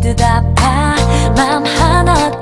듯 아파 맘 하나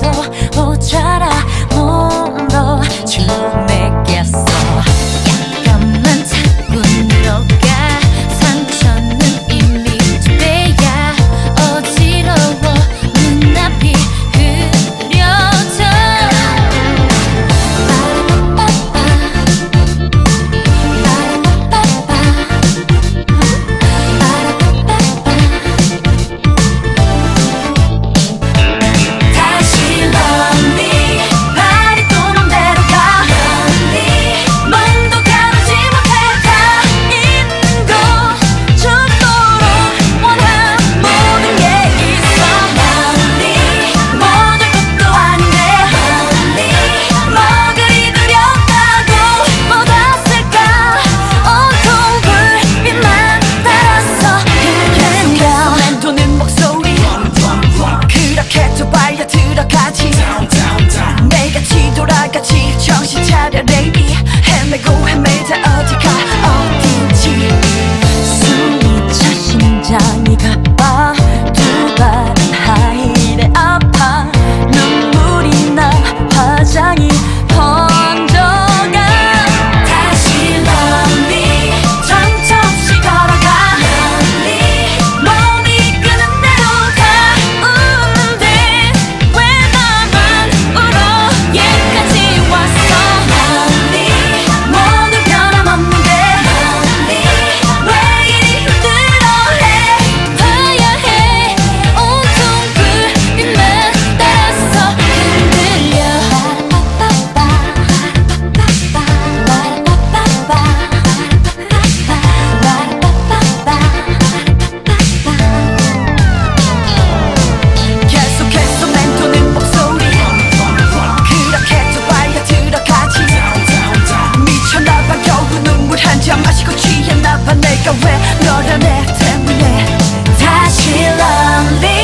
눈물 한 잔 마시고 취해 나봐 내가 왜 너란 애 때문에 다시 lonely